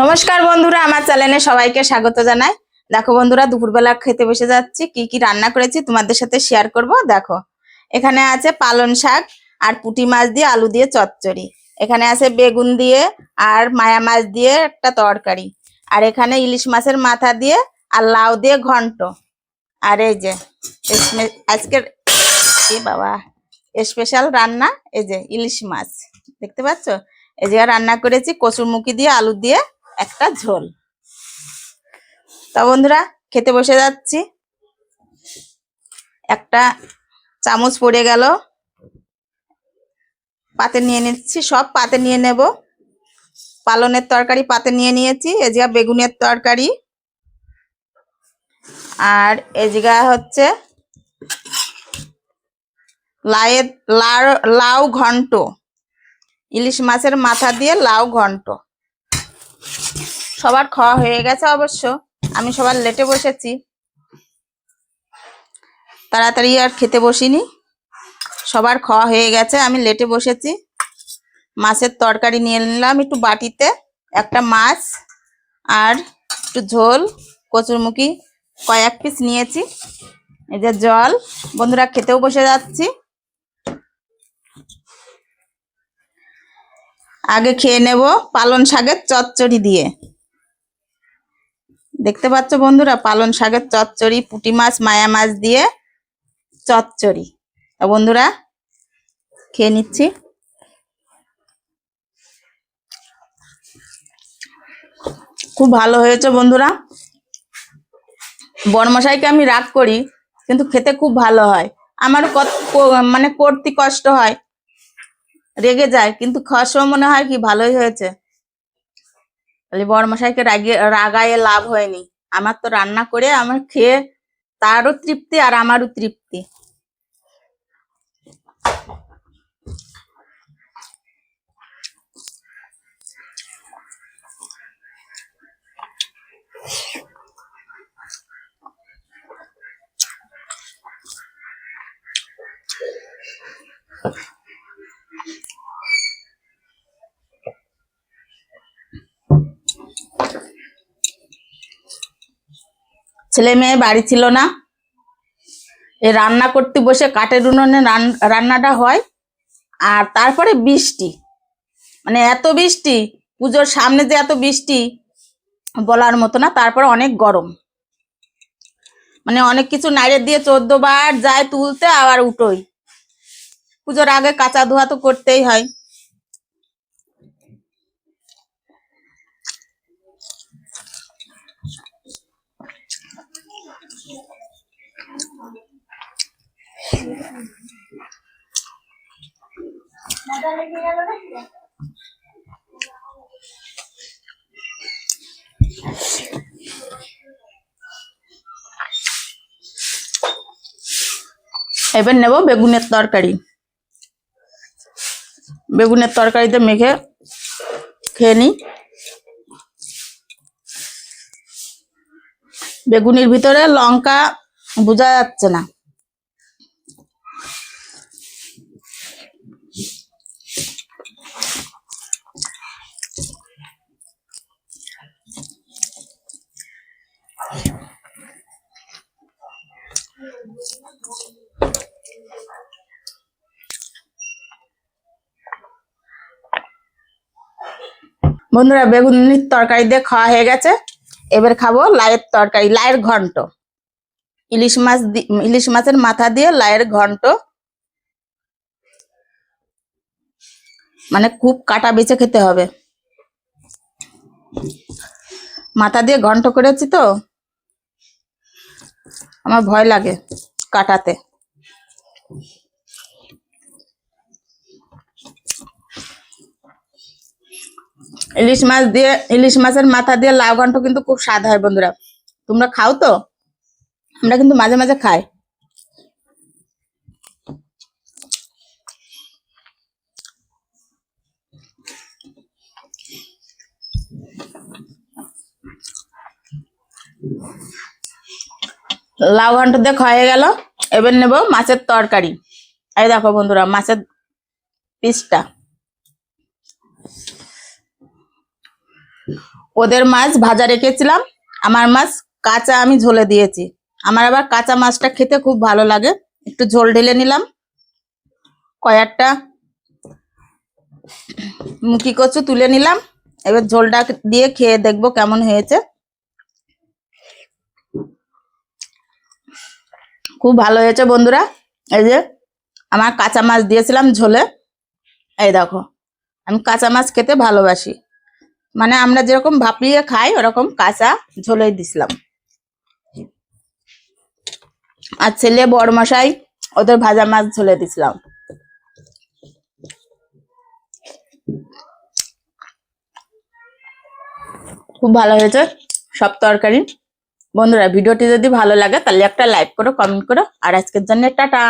নমস্কার বন্ধুরা, আমার চ্যানেলে সবাইকে স্বাগত জানাই। দেখো বন্ধুরা, দুপুরবেলা খেতে বসে যাচ্ছি, কি কি রান্না করেছি তোমাদের সাথে শেয়ার করব। দেখো, এখানে আছে পালন শাক আর পুঁটি মাছ দিয়ে আলু দিয়ে চচ্চড়ি। এখানে আছে বেগুন দিয়ে আর মায়া মাছ দিয়ে একটা তরকারি। আর এখানে ইলিশ মাছের মাথা দিয়ে আর লাউ দিয়ে ঘন্ট। আর এই যে আজকের এ বাবা স্পেশাল রান্না, এই যে ইলিশ মাছ, দেখতে পাচ্ছ? এই যে রান্না করেছি, কচুরমুখী দিয়ে আলু দিয়ে একটা ঝোল। তা বন্ধুরা, খেতে বসে যাচ্ছি। একটা চামচ পড়ে গেল। পাতে নিয়ে নিচ্ছি, সব পাতে নিয়ে নেব। পালনের তরকারি পাতে নিয়ে নিয়েছি এজিগা বেগুনের তরকারি। আর এজিগা হচ্ছে লাউয়ের লাউ লাউ ঘন্ট। ইলিশ মাছের মাথা দিয়ে লাউ ঘন্ট। সবার খাওয়া হয়ে গেছে অবশ্য। আমি সবার লেটে বসেছি। তাড়াতাড়ি আর খেতে বসিনি। সবার খাওয়া হয়ে গেছে, আমি লেটে বসেছি। মাছের তরকারি নিয়ে নিলাম একটু বাটিতে, একটা মাছ আর একটু ঝোল, কচুরমুখী কয়েক পিস নিয়েছি। এই যে জল, বন্ধুরা খেতেও বসে যাচ্ছি। আগে খেয়ে নেব পালন শাকের চচ্চড়ি দিয়ে। দেখতে পাচ্ছ বন্ধুরা পালন শাকের চচ্চড়ি, পুঁটি মাছ, মায়া মাছ দিয়ে চচ্চড়ি। বন্ধুরা, খেয়ে নিচ্ছি। খুব ভালো হয়েছে বন্ধুরা। বর্মশাইকে আমি রাগ করি, কিন্তু খেতে খুব ভালো হয়। আমার কত- মানে করতে কষ্ট হয়, রেগে যায়, কিন্তু খাওয়ার সময় মনে হয় কি ভালোই হয়েছে। বলি বড়মশাইকে রাগিয়ে, রাগায়ে লাভ হয়নি। আমার তো রান্না করে আমার খেয়ে তারও তৃপ্তি আর আমারও তৃপ্তি। ছেলে মেয়ে বাড়ি ছিল না। এ রান্না করতে বসে কাঠের উনুনে রান- রান্নাটা হয়। আর তারপরে বৃষ্টি। মানে এত বৃষ্টি, পুজোর সামনে যে এত বৃষ্টি বলার মতো না, তারপরে অনেক গরম। মানে অনেক কিছু নাইড়ে দিয়ে চোদ্দ বার যায় তুলতে, আবার উঠোই। পুজোর আগে কাঁচা ধোয়া তো করতেই হয়। এবার নেব বেগুনের তরকারি। বেগুনের তরকারিতে মেখে খেয়ে নিই। বেগুনির ভিতরে লঙ্কা বোঝা যাচ্ছে না। বন্ধুরা বেগুনির তরকারি দিয়ে খাওয়া হয়ে গেছে। এবার খাব লায়ের তরকারি লায়ের ঘন্ট। ইলিশ মাছ ইলিশ মাছের মাথা দিয়ে লায়ের ঘন্ট। মানে খুব কাটা বেছে খেতে হবে। মাথা দিয়ে ঘন্ট করেছি তো। আমার ভয় লাগে কাটাতে। ইলিশ মাছ দিয়ে, ইলিশ মাছের মাথা দিয়ে লাউ ঘন্ট কিন্তু খুব স্বাদ হয় বন্ধুরা। তোমরা খাও তো? আমরা কিন্তু মাঝে মাঝে খাই। লাউ ঘন্ট খাওয়া হয়ে গেল। এবার নেব মাছের তরকারি। এই দেখো বন্ধুরা, মাছের পিসটা। ওদের মাছ ভাজা রেখেছিলাম। আমার মাছ কাঁচা আমি ঝোলে দিয়েছি। আমার আবার কাঁচা মাছটা খেতে খুব ভালো লাগে। একটু ঝোল ঢেলে নিলাম। কয়েকটা মুখি কচু তুলে নিলাম। এবার ঝোলটা দিয়ে খেয়ে দেখব কেমন হয়েছে। খুব ভালো হয়েছে বন্ধুরা। এই যে আমার কাঁচা মাছ দিয়েছিলাম ঝোলে। এই দেখো, আমি কাঁচা মাছ খেতে ভালোবাসি। মানে আমরা যেরকম ভাপিয়ে খাই, ওরকম কাঁচা ঝোলেই দিছিলাম। আর ছেলে বড় মশাই ওদের ভাজা মাছ ঝোলে দিছিলাম। খুব ভালো হয়েছে সব তরকারি। বন্ধুরা, ভিডিওটি যদি ভালো লাগে, তাহলে একটা লাইক করো, কমেন্ট করো। আর আজকের জন্য টাটা।